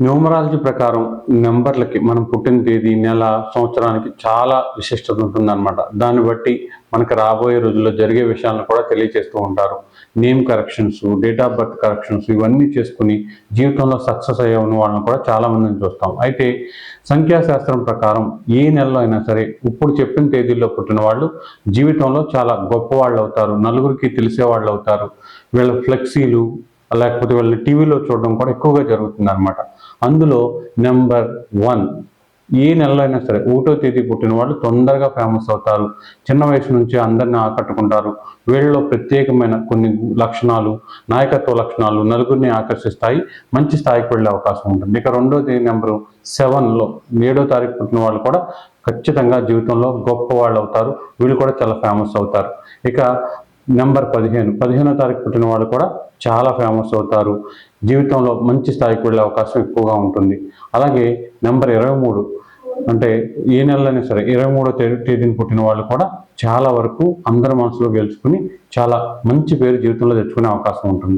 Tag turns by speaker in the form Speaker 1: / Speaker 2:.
Speaker 1: Numerology ప్రకారం నెంబర్లకి మనం పుట్టిన తేదీ నెల సంవత్సరానికి చాలా విశిష్టత ఉంటుందన్నమాట. దాన్ని బట్టి మనకు రాబోయే రోజుల్లో జరిగే విషయాలను కూడా తెలియజేస్తూ ఉంటారు. Name corrections date of birth corrections ఇవన్నీ చేసుకుని జీవితంలో సక్సెస్ అయ్యే ఉన్న వాళ్ళని కూడా చాలా మందిని చూస్తాం. అయితే సంఖ్యాశాస్త్రం ప్రకారం ఏ నెలలో అయినా సరే ఇప్పుడు చెప్పిన తేదీల్లో పుట్టిన వాళ్ళు జీవితంలో చాలా గొప్ప వాళ్ళు అవుతారు. నలుగురికి తెలిసే వాళ్ళు అవుతారు. వీళ్ళ ఫ్లెక్సీలు లేకపోతే వాళ్ళని టీవీలో చూడడం కూడా ఎక్కువగా జరుగుతుంది అనమాట అందులో నెంబర్ వన్ ఏ నెలలో అయినా సరే ఒకటో తేదీ పుట్టిన వాళ్ళు తొందరగా ఫేమస్ అవుతారు. చిన్న వయసు నుంచి అందరిని ఆకట్టుకుంటారు. వీళ్ళలో ప్రత్యేకమైన కొన్ని లక్షణాలు నాయకత్వ లక్షణాలు నలుగురిని ఆకర్షిస్తాయి. మంచి స్థాయికి వెళ్ళే అవకాశం ఉంటుంది. ఇక రెండో తేదీ నెంబరు సెవెన్లో ఏడో తారీఖు పుట్టిన వాళ్ళు కూడా ఖచ్చితంగా జీవితంలో గొప్ప వాళ్ళు అవుతారు. వీళ్ళు కూడా చాలా ఫేమస్ అవుతారు. ఇక నెంబర్ పదిహేను. పదిహేనో తారీఖు పుట్టిన వాళ్ళు కూడా చాలా ఫేమస్ అవుతారు. జీవితంలో మంచి స్థాయికి వెళ్ళే అవకాశం ఎక్కువగా ఉంటుంది. అలాగే నెంబర్ ఇరవై మూడు అంటే ఏ నెలలోనే సరే ఇరవై మూడో తేదీ తేదీని పుట్టిన వాళ్ళు కూడా చాలా వరకు అందరి మనసులో గెలుచుకుని చాలా మంచి పేరు జీవితంలో తెచ్చుకునే అవకాశం ఉంటుంది.